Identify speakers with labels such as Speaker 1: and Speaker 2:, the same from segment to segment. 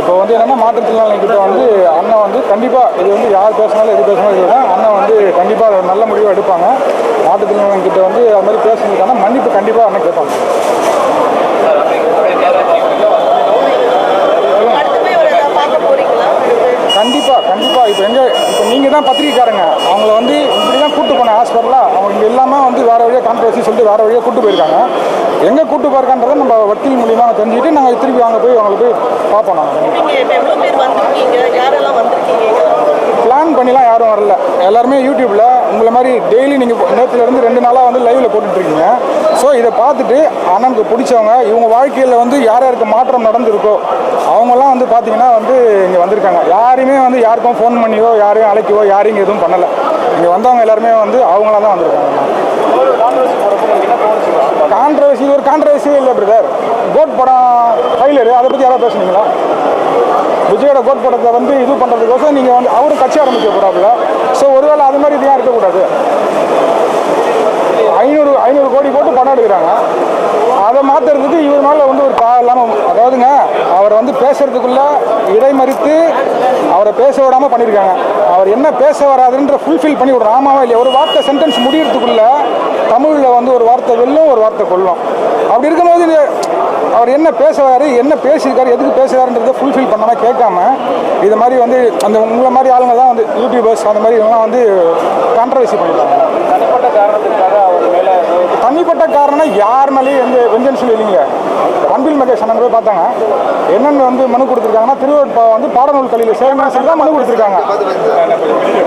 Speaker 1: இப்போ வந்து என்னன்னா மாற்றுத்திறனாளிகிட்ட வந்து அண்ணன் வந்து கண்டிப்பாக இது வந்து யார் பேசினாலும் எது பேசினாலும் இது தான் அண்ணன் வந்து கண்டிப்பாக நல்ல முடிவு எடுப்பாங்க. மாற்றுத்திறனாளிகிட்ட வந்து அது மாதிரி பேசுனதுக்கான மன்னிப்பு கண்டிப்பாக அண்ணன் கேட்பாங்க. கண்டிப்பாக கண்டிப்பாக இப்போ எங்கே இப்போ நீங்கள் தான் பத்திரிக்கைக்காரங்க. அவங்கள வந்து இப்படி தான் கூட்டு போனேன் ஹாஸ்பிட்டலில் அவங்க இங்கே இல்லாமல் வந்து வேறு வழியாக கான்ட்ரவர்சி சொல்லிட்டு வேறு வழியாக கூட்டு போயிருக்காங்க. எங்கே கூட்டு போயிருக்கான்றதை நம்ம வக்கீல் மூலியமாக தெரிஞ்சுக்கிட்டு நாங்கள் திருப்பி அங்கே போய் அவங்களை போய் பார்ப்போம் நாங்கள் பிளான் பண்ணிலாம் யாரும் வரல. எல்லாருமே யூடியூப்பில் உங்களை மாதிரி டெய்லி நீங்கள் நேற்றுலேருந்து ரெண்டு நாளாக வந்து லைவில் போட்டுட்ருக்கீங்க ஸோ இதை பார்த்துட்டு அண்ணனுக்கு பிடிச்சவங்க இவங்க வாழ்க்கையில் வந்து யார் யாருக்கு மாற்றம் நடந்திருக்கோ அவங்கெல்லாம் வந்து பார்த்தீங்கன்னா வந்து இங்கே வந்திருக்காங்க. யாரையுமே வந்து யாருக்கும் ஃபோன் பண்ணியோ யாரையும் அழைக்கவோ யாரையும் எதுவும் பண்ணலை. இங்கே வந்தவங்க எல்லாருமே வந்து அவங்களா தான் வந்திருக்காங்க. ஒரு கான்ட்ரவர்சியே இல்லை பிரதர். கோட் படம் ஃபைலரு அதை பற்றி யாராவது பேசுனீங்களா? விஜயோட கோட் படத்தை வந்து இது பண்ணுறதுக்கோசம் நீங்கள் வந்து அவரும் கட்சி ஆரம்பிக்க ஸோ ஒருவேளை அது மாதிரி இது இருக்கக்கூடாது? ஐநூறு ஐநூறு கோடி போட்டு படம் எடுக்கிறாங்க. அதை மாற்றுறதுக்கு இவர் மேலே வந்து ஒரு பா இல்லாமல் அதாவதுங்க அவர் வந்து பேசுறதுக்குள்ள இடைமறித்து அவரை பேச விடாமல் பண்ணியிருக்காங்க அவர் என்ன பேச வராதுன்ற ஃபுல்ஃபில் பண்ணி விடுறோம் ஆமாவா இல்லையா? ஒரு வார்த்தை சென்டென்ஸ் முடியறதுக்குள்ள தமிழில் வந்து ஒரு வார்த்தை வெல்லும் ஒரு வார்த்தை கொல்லும். அப்படி இருக்கும்போது அவர் என்ன பேசுவார் என்ன பேசியிருக்காரு எதுக்கு பேசுகிறாருன்றதை ஃபுல்ஃபில் பண்ணாமல் கேட்காம இது மாதிரி வந்து அந்த உங்களை மாதிரி ஆளுங்க தான் வந்து யூடியூபர்ஸ் அந்த மாதிரி இவங்கலாம் வந்து கான்ட்ரவர்சி பண்ணிட்டாங்க.
Speaker 2: தனிப்பட்ட காரணத்துக்கு
Speaker 1: தனிப்பட்ட காரணம் யார் மேலேயும் எந்த வெஞ்சன்ஸ் இல்லைங்க. அன்பில் மகேஷ் அண்ணன் போய் பார்த்தாங்க. என்னென்னு வந்து மனு கொடுத்துருக்காங்கன்னா திருவருட்பா வந்து பாடநூல் கல்வியில் சேர்க்கணும்னு சொல்லி தான் மனு கொடுத்துருக்காங்க.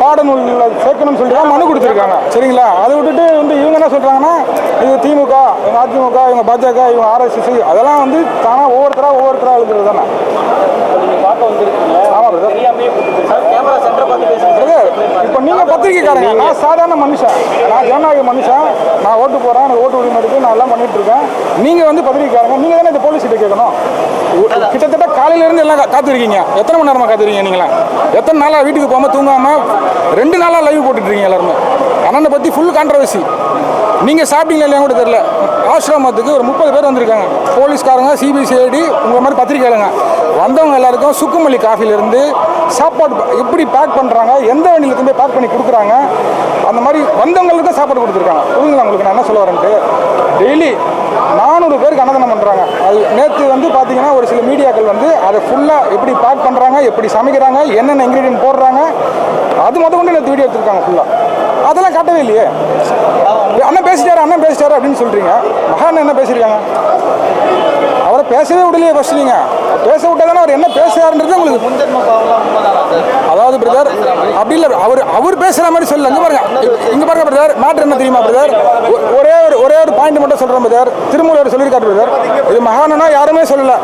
Speaker 1: பாடநூலில் சேர்க்கணும்னு சொல்லி தான் மனு கொடுத்துருக்காங்க. சரிங்களா? அதை விட்டுட்டு வந்து இவங்க என்ன சொல்கிறாங்கன்னா இது திமுக இவங்க அதிமுக இவங்க பாஜக இவங்க ஆர்எஸ்எஸ் அதெல்லாம் வந்து தானாக ஒவ்வொருத்தராக ஒவ்வொருத்தராக எழுதுறது தானே
Speaker 2: நீங்கள் பார்க்க வந்திருக்கீங்க
Speaker 1: ஆமாம் பிரதர்
Speaker 2: தெரியாமே கேமரா சென்டரை பார்த்து பேசுகிறேன்
Speaker 1: பிரதர் இப்போ நீங்கள் பத்திரிக்கைக்காரங்க. நான் சாதாரண மனுஷன். நான் ஜனநாயக மனுஷன். நான் ஓட்டு போகிறேன் எனக்கு ஓட்டு உரிமை இருக்குது நான் எல்லாம் பண்ணிட்டு இருக்கேன். நீங்கள் வந்து பத்திரிக்கைக்காரங்க. நீங்கள் தானே இந்த போலீஸ் கிட்ட கேட்கணும்? கிட்டத்தட்ட காலையிலேருந்து எல்லாம் காத்திருக்கீங்க. எத்தனை மணி நேரமாக காத்திருக்கீங்க நீங்களாம்? எத்தனை நாளாக வீட்டுக்கு போகாமல் தூங்காமல் ரெண்டு நாளாக லைவ் போட்டுட்ருக்கீங்க எல்லாருமே. அண்ணனை பற்றி ஃபுல் கான்ட்ரவர்சி நீங்கள் சாப்பிட்டீங்களா இல்லையா கூட தெரியல. ஆசிரமத்துக்கு ஒரு முப்பது பேர் வந்திருக்காங்க. போலீஸ்காரங்க சிபிசிஐடி உங்களை மாதிரி பத்திரிக்கையாளங்க வந்தவங்க எல்லாருக்கும் சுக்குமல்லி காஃபிலேருந்து சாப்பாடு எப்படி பேக் பண்ணுறாங்க எந்த வண்டியில் போய் பேக் பண்ணி கொடுக்குறாங்க அந்த மாதிரி வந்தவங்களுக்கு சாப்பாடு கொடுத்துருக்காங்க. புரியுங்களா உங்களுக்கு நான் என்ன சொல்ல வரேன்ட்டு? டெய்லி நானூறு பேருக்கு அன்னதானம் பண்ணுறாங்க அது நேற்று வந்து பார்த்தீங்கன்னா ஒரு சில மீடியாக்கள் வந்து அதை ஃபுல்லாக எப்படி பேக் பண்ணுறாங்க எப்படி சமைக்கிறாங்க என்னென்ன இன்க்ரீடியன்ட் போடுறாங்க அது மொதல் கொண்டு நேற்று வீடியோ எடுத்துருக்காங்க ஃபுல்லாக அதெல்லாம் காட்டவே இல்லையே. அண்ணன் பேசிட்டாரு அண்ணன் பேசிட்டாரு அப்படின்னு சொல்றீங்க. மகான் என்ன பேசியிருக்காங்க? அவரை பேசவே விடலையே ஃபர்ஸ்ட் நீங்க. பேச விட்டா தானே அவர் என்ன பேசுறாருன்றது உங்களுக்கு அதாவது பிரதர் அப்படி இல்லை அவர் அவர் பேசுற மாதிரி சொல்லல. இங்க பாருங்க இங்க பாருங்க பிரதர் மேட்ரு என்ன தெரியுமா பிரதர் ஒரே ஒரு ஒரே ஒரு பாயிண்ட் மட்டும் சொல்றேன் பிரதர் திருமூலர் சொல்லியிருக்காரு பிரதர் இது மகானா யாருமே சொல்லல.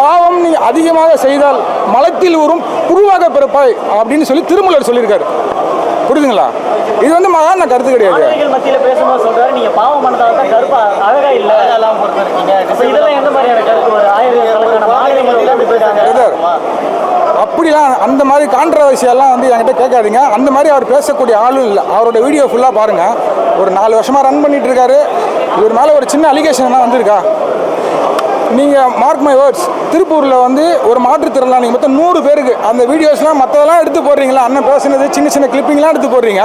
Speaker 1: பாவம் நீ அதிகமாக செய்தால் மலத்தில் ஊறும் புழுவாக பிறப்பாய் அப்படின்னு சொல்லி திருமூலர் சொல்லியிருக்காரு. புரியுதுங்களா? இது வந்து மகான கருத்து கிடையாது.
Speaker 3: மாணவிகள் மத்தியில பேசும்போது சொல்றாரு நீங்க பாவம் பண்ணதால தான் கருப்பா அழகா இல்ல.
Speaker 2: எல்லாம் பொறுத்திருக்கீங்க
Speaker 3: அப்ப இதெல்லாம் எந்த மாதிரியான கருத்து ஒரு ஆயிரக்கணக்கான மாணவிகள் மத்தியில அப்படி பேசுறாங்க
Speaker 1: பிரதர் அப்படிலாம் அந்த மாதிரி கான்ட்ரவர்சியெல்லாம் வந்து என்கிட்ட கேட்காதீங்க. அந்த மாதிரி அவர் பேசக்கூடிய ஆளும் இல்லை. அவரோட வீடியோ ஃபுல்லாக பாருங்கள் ஒரு நாலு வருஷமாக ரன் பண்ணிட்டு இருக்காரு. இவர் மேலே ஒரு சின்ன அலிகேஷன் தான் வந்திருக்கா? நீங்கள் மார்க் மை வேர்ட்ஸ் திருப்பூரில் வந்து ஒரு மாற்றுத்திறனாளி மொத்தம் நூறு பேருக்கு. அந்த வீடியோஸ்லாம் மற்றதெல்லாம் எடுத்து போடுறீங்களா? அண்ணன் பேசுனது சின்ன சின்ன கிளிப்பிங்லாம் எடுத்து போடுறீங்க.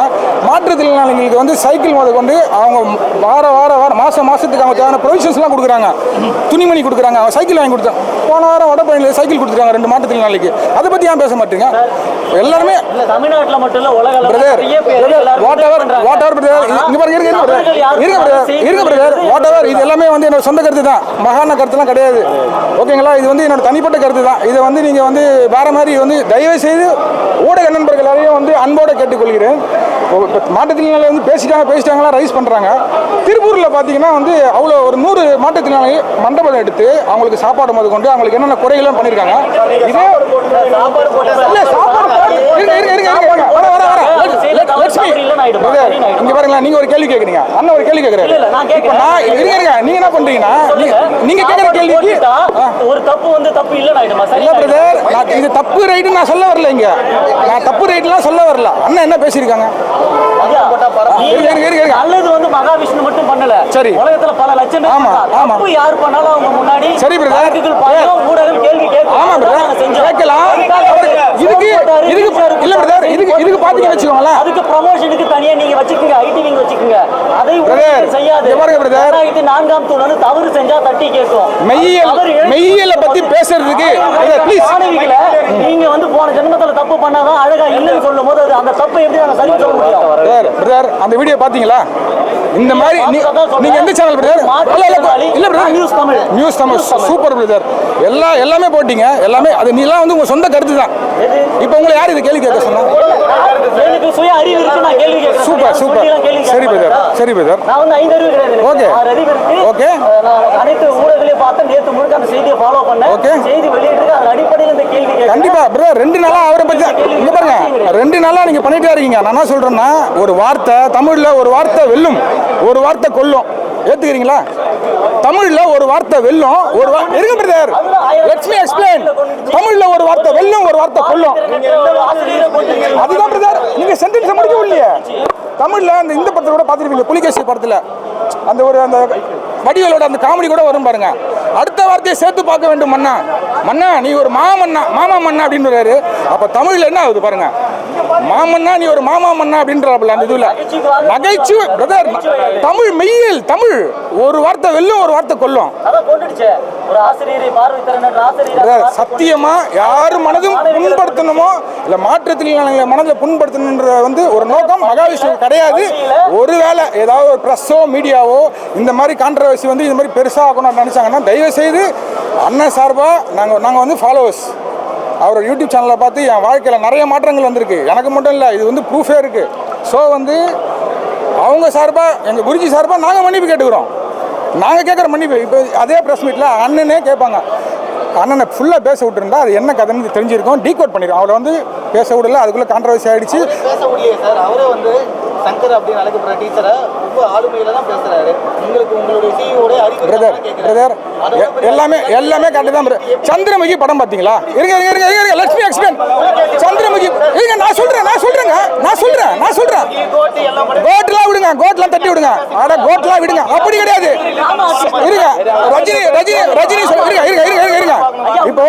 Speaker 1: மாற்றுத்திறனாளிகளுக்கு வந்து சைக்கிள் முத கொண்டு அவங்க வார வார வாரம் மாதம் மாதத்துக்கு அவங்க தேவையான ப்ரொவிஷன்ஸ்லாம் கொடுக்குறாங்க. துணிமணி கொடுக்குறாங்க. அவங்க சைக்கிள் வாங்கி கொடுத்தாங்க போன வாரம் வடபழனியில் சைக்கிள் கொடுத்துருக்காங்க ரெண்டு மாற்றுத்திறனாளிக்கு. அதை பற்றி ஏன் பேச மாட்டீங்க? எல்லாருமே
Speaker 3: தமிழ்நாட்டுல மட்டும் இல்ல உலக அளவுல
Speaker 1: brother whatever. Whatever brother இங்க பாருங்க இருங்க இருங்க பிரதர் இருங்க வாட் எவர் இது எல்லாமே வந்து என்னோட சொந்த கருத்து தான். மகான கருத்துலாம் கிடையாது. ஓகேங்களா? இது வந்து என்னோட தனிப்பட்ட கருத்து தான். இதை வந்து நீங்கள் வந்து வேறு மாதிரி வந்து தயவு செய்து ஊடக நண்பர்கள் எல்லாரையும் வந்து அன்போடு கேட்டுக்கொள்கிறேன். இப்போ மாற்றுத்திறனாளி வந்து பேசிட்டாங்க பேசிட்டாங்களா ரைஸ் பண்ணுறாங்க திருப்பூரில் பார்த்தீங்கன்னா வந்து அவ்வளோ ஒரு நூறு மாற்றுத்திறனாளி மண்டபம் எடுத்து அவங்களுக்கு சாப்பாடு முதல் கொண்டு அவங்களுக்கு என்னென்ன குறைகள்லாம் பண்ணியிருக்காங்க இதே இல்லை சாப்பாடு இருங்க இருங்க இருங்க இருங்க. இருங்க. வர இங்க பாருங்களேன். நீங்க ஒரு கேள்வி கேக்குறீங்க. அண்ணன் ஒரு கேள்வி கேக்குறாரு.
Speaker 3: இல்ல, இல்ல, நான் கேட்கிறேன்.
Speaker 1: இப்ப நான் இருங்க இருங்க. நீங்க என்ன பண்றீங்கன்னா. நீங்க- கேக்குற கேள்விக்கு.
Speaker 3: ஒரு தப்பு வந்து தப்பு
Speaker 1: இல்ல பிரதர் நான் இது தப்பு ரைட்டு நான் சொல்ல வரல இங்க. நான் தப்பு ரைட்லாம் சொல்ல வரல. அண்ணன் என்ன பேசியிருக்காங்க.
Speaker 3: நல்லது வந்து மகாவிஷ்ணு மட்டும் பண்ணல.
Speaker 1: சரி.
Speaker 3: உலகத்துல பல லட்சம் பேர்
Speaker 1: ஆமா. ஆமா.
Speaker 3: யார் பண்ணாலும் அவங்க முன்னாடி
Speaker 1: சரி,
Speaker 3: பாயும் ஊடகம் கேள்வி கேட்கும்.
Speaker 1: ஆமா.
Speaker 3: நாங்க செஞ்சோம். போட்டாரு.
Speaker 1: இதுக்கு
Speaker 3: வீச்சாரு
Speaker 1: இல்ல
Speaker 3: போட்டாரு,
Speaker 1: பிரதர் வச்சுக்கோங்களேன்.
Speaker 3: அதுக்கு ப்ரமோஷனுக்கு தனியா நீங்க வச்சுக்கோங்க ஐடி விங் வச்சுக்கோங்க. அதை செய்யாது. ரெண்டாயிரத்தி நான்காம் தூண் வந்து தவறு செஞ்சா தட்டி கேட்கும்.
Speaker 1: மெய்யியல் மெய்யியலை பத்தி பேசுறதுக்கு
Speaker 3: மாணவிகளை நீங்க வந்து போன ஜென்மத்துல தப்பு பண்ணாதான் அழகா இல்லைன்னு சொல்லும் போது அது அந்த தப்பை எப்படி நாங்க சரி சொல்ல முடியும்?
Speaker 1: அந்த வீடியோ பாத்தீங்களா? இந்த மாதிரி நீங்க எந்த சேனல் பிரதர்? இல்ல இல்ல இல்ல brother.
Speaker 3: News Tamil.
Speaker 1: News Tamil. Super brother எல்லா எல்லாமே போட்டீங்க. எல்லாமே அது நீலாம் வந்து உங்க சொந்த கருத்து தான் இப்போ உங்களை யார் இது கேள்வி கேட்க சொன்னா?
Speaker 3: நான் கேள்வி
Speaker 1: சூப்பர் சூப்பர்.
Speaker 3: கேள்வி
Speaker 1: சரி பிரதர். சரி பிரதர்.
Speaker 3: ஓகே. ஓகே. அனைத்து ஊடகங்களையும் பார்த்தேன் நேற்று முழுக்க அந்த செய்தியை ஃபாலோ பண்ணேன்
Speaker 1: ஓகே.
Speaker 3: செய்தி வெளியிட்டு அதன் அடிப்படையில் இந்த கேள்வி
Speaker 1: கண்டிப்பா பிரதர் ரெண்டு நாளா அவரை பத்தி இங்க பாருங்க. ரெண்டு நாளா நீங்க பண்ணிட்டே இருக்கீங்க. நான் என்ன சொல்றேன்னா ஒரு வார்த்தை தமிழ்ல ஒரு வார்த்தை வெல்லும் ஒரு வார்த்தை கொல்லும். ஏத்துக்கிறீங்களா? தமிழ்ல ஒரு வார்த்தை வெல்லும் ஒரு இருங்க பிரதர். லெட்ஸ் மீ எக்ஸ்பிளைன் தமிழ்ல ஒரு வார்த்தை வெல்லும் ஒரு வார்த்தை கொல்லும். அதுதான் பிரதர் நீங்க சென்டென்ஸ் முடிக்கவும் இல்லையே. தமிழ்ல அந்த இந்த படத்தை கூட பார்த்துருப்பீங்க புலிகேசி படத்துல. அந்த ஒரு அந்த வடிவேலோட அந்த காமெடி கூட வரும் பாருங்க. அடுத்த வார்த்தையை சேர்த்து பார்க்க வேண்டும் மன்னா. மன்னா நீ ஒரு மாமன்னா மாமா மன்னா அப்படின்றாரு அப்ப தமிழ்ல என்ன ஆகுது பாருங்க? மாமன்னா நீ ஒரு மாமா மன்னா அப்படின்றாப்புல அந்த இதுல. நகைச்சுவை பிரதர் தமிழ் மெய்யியல் தமிழ். ஒரு வார்த்தை வெல்லும் ஒரு வார்த்தை கொல்லும். சத்தியமா யார் மனதும் புண்படுத்தணுமோ இல்ல மாற்றுத்திறனாளிகளை மனதில் புண்படுத்தணுன்ற வந்து ஒரு நோக்கம் மகாவிஷ்ணு கிடையாது. ஒருவேளை ஏதாவது ஒரு ப்ரெஸ்ஸோ மீடியாவோ இந்த மாதிரி கான்ட்ரவர்சி வந்து இந்த மாதிரி பெருசாக ஆகணும்னு நினச்சாங்கன்னா தயவு செய்து அண்ணன் சார்பாக நாங்கள் நாங்கள் வந்து ஃபாலோவர்ஸ் அவரோட யூடியூப் சேனலை பார்த்து என் வாழ்க்கையில் நிறைய மாற்றங்கள் வந்திருக்கு. எனக்கு மட்டும் இல்லை இது வந்து ப்ரூஃபே இருக்குது ஸோ வந்து அவங்க சார்பாக எங்கள் குருஜி சார்பாக நாங்கள் மன்னிப்பு கேட்டுக்கிறோம். நாங்கள் கேட்குற மன்னிப்பு இப்போ அதே ப்ரெஸ் மீட்டில் அண்ணனே கேட்பாங்க. அண்ணனை ஃபுல்லாக பேச விட்டுருந்தா அது என்ன கதைன்னு தெரிஞ்சிருக்கோம். டீகோட் பண்ணியிருக்கோம் அவளை வந்து பேச விடல அதுக்குள்ளே கான்ட்ரவர்சி ஆகிடுச்சு
Speaker 2: பேச முடியல சார். அவரே வந்து சங்கர் அப்படின்னு அழைக்கப்படுற டீச்சரை ரொம்ப ஆளுமையில தான் பேசுறாரு. உங்களுக்கு உங்களுடைய சிஇஓட அறிவு
Speaker 1: எல்லாமே எல்லாமே கரெக்டு தான். சந்திரமுகி படம் பார்த்தீங்களா? இருங்க இருங்க இருங்க இருங்க லட்சுமி எக்ஸ்பிளைன் சந்திரமுகி இருங்க நான் சொல்றேன் நான் சொல்றேங்க நான் சொல்றேன் நான் சொல்றேன். கோட்லாம் விடுங்க கோட்லாம் தட்டி விடுங்க. ஆனா கோட்லாம் விடுங்க. அப்படி கிடையாது. இருங்க ரஜினி ரஜினி ரஜினி சொல்ல இருங்க இருங்க இருங்க இருங்க இருங்க இப்போ இப்ப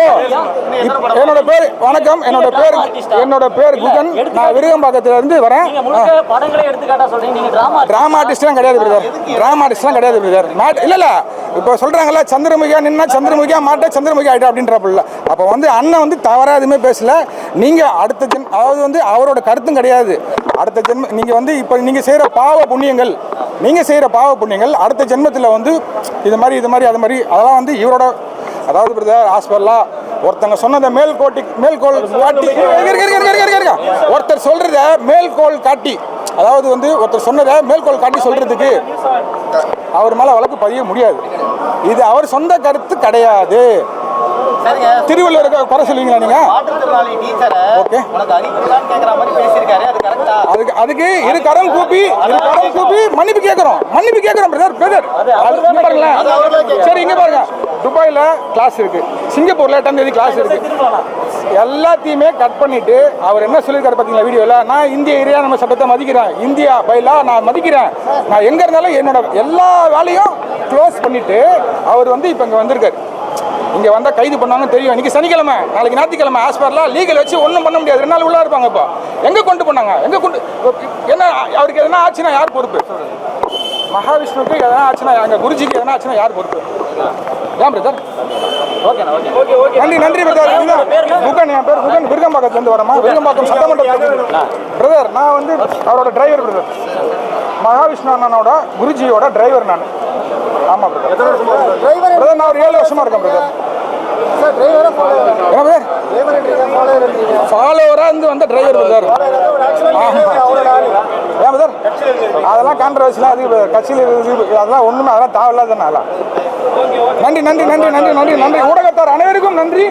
Speaker 1: என்னோட பேர் வணக்கம். என்னோட பேர் என்னோட பேர் குகன். நான் விருகம்பாக்கத்துல இருந்து வரேன்
Speaker 3: டிராமா
Speaker 1: ஆர்டிஸ்ட்லாம் கிடையாது பிரதர் டிராமா ஆர்டிஸ்ட்லாம் கிடையாது பிரதர் நாட் இல்ல இல்ல. இப்போ சொல்றாங்கல்ல சந்திரமுகியா நின்னா சந்திரமுகியா மாட்ட சந்திரமுகி ஆயிட்டா அப்படின்றப்பல. அப்போ வந்து அண்ணன் வந்து தவறா எதுவுமே பேசல. நீங்க அடுத்த ஜென் அதாவது வந்து அவரோட கருத்தும் கிடையாது. அடுத்த ஜென்ம நீங்க வந்து இப்போ நீங்க செய்யற பாவ புண்ணியங்கள் நீங்க செய்யற பாவ புண்ணியங்கள் அடுத்த ஜென்மத்துல வந்து இது மாதிரி இது மாதிரி அது மாதிரி அதெல்லாம் வந்து இவரோட அதாவது பிரதர் ஹாஸ்பிட்டலா ஒருத்தங்க சொன்னதை மேல்கோட்டி மேல்கோள் காட்டி. ஒருத்தர் சொல்றத மேல்கோள் காட்டி அதாவது வந்து ஒருத்தர் சொன்னதை மேல்கோள் காட்டி சொல்றதுக்கு அவர் மேல வழக்கு பதிய முடியாது. இது அவர் சொந்த கருத்து கிடையாது.
Speaker 2: சரிங்க.
Speaker 1: திருவள்ளுவருக்கு குறை சொல்லுவீங்களா நீங்க?
Speaker 2: கரெக்டா
Speaker 1: அதுக்கு அதுக்கு இரு கரம் கூப்பி இரு கரம் கூப்பி மன்னிப்பு கேட்கிறோம் மன்னிப்பு கேட்கிறோம் பிரதர் பிரதர் சரி இங்க பாருங்க. துபாயில் கிளாஸ் இருக்குது சிங்கப்பூர்ல எட்டாம் தேதி கிளாஸ் இருக்குது எல்லாத்தையுமே கட் பண்ணிவிட்டு அவர் என்ன சொல்லியிருக்காரு பார்த்தீங்களா வீடியோவில் நான் இந்திய ஏரியா நம்ம சட்டத்தை மதிக்கிறேன். இந்தியா பைலா நான் மதிக்கிறேன். நான் எங்கே இருந்தாலும் என்னோட எல்லா வேலையும் க்ளோஸ் பண்ணிவிட்டு அவர் வந்து இப்போ இங்கே வந்திருக்காரு. இங்கே வந்தால் கைது பண்ணாங்கன்னு தெரியும். இன்னைக்கு சனிக்கிழமை நாளைக்கு ஞாயிற்றுக்கிழமை ஹாஸ்பிட்டலில் லீகல் வச்சு ஒன்றும் பண்ண முடியாது. ரெண்டு நாள் உள்ளே இருப்பாங்க இப்போ. எங்கே கொண்டு போனாங்க? எங்கே கொண்டு என்ன அவருக்கு எதனா ஆச்சுன்னா யார் பொறுப்பு? மகாவிஷ்ணுக்கு எதனா ஆச்சுன்னா எங்கள் குருஜிக்கு எதனா ஆச்சுன்னா யார் பொறுப்பு? ஏன் பிரதர் நன்றி நன்றி பிரதர் முகன் என் பேர் முகன் விருகம்பாக்கத்துலேருந்து வரமா விருகம்பாக்கம் சட்டமன்ற பிரதர் நான் வந்து அவரோட டிரைவர் பிரதர் மகாவிஷ்ணு அண்ணனோட குருஜியோட டிரைவர் நான். ஆமாம் பிரதர் பிரதர் நான் ஒரு ஏழு வருஷமா இருக்கேன் பிரதர் ஃபாலோவராக இருந்து வந்த டிரைவர் பிரதர் ஏன் பதர் அதெல்லாம் கான்ட்ரவர்சிலாம் அது கட்சியில் அதெல்லாம் ஒன்றுமே அதெல்லாம் தேவையில்லாதனால அதெல்லாம் நன்றி நன்றி நன்றி நன்றி நன்றி நன்றி. ஊடகத்தார் அனைவருக்கும் நன்றி.